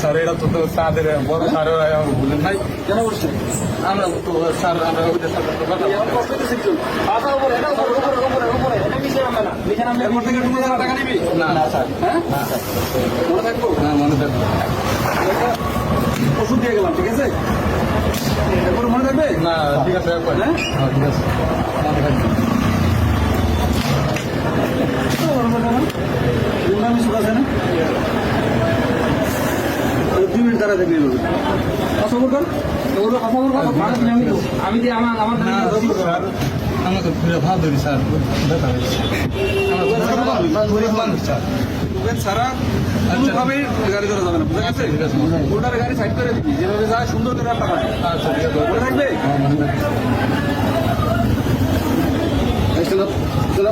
Sir এটা তো তো স্যারের বড় স্যার বলেন নাই কেন বসছে আমরা তো স্যার আমরা ওদের সাথে কথা ওষুধ দিয়ে গেলাম ঠিক আছে মনে থাকবে না ঠিক আছে হ্যাঁ? হ্যাঁ ঠিক আছে মনে থাকবে আমি সুখ আছে না থাকলে হবে কথা বলবেন ওগুলো কথা বলবেন আমি তো আমি যে আমার আমার আমাকে ভাব ধরি স্যার। স্যার। ছাড়া কোনোভাবেই গাড়ি ধরা যাবে না বুঝা গেছে আছে। ওটার গাড়ি সাইড করে দিবি যেভাবে যায় সুন্দর করে রাখা হয়। আচ্ছা থাকবে? হ্যাঁ, মনে থাকবে। চলো চলো।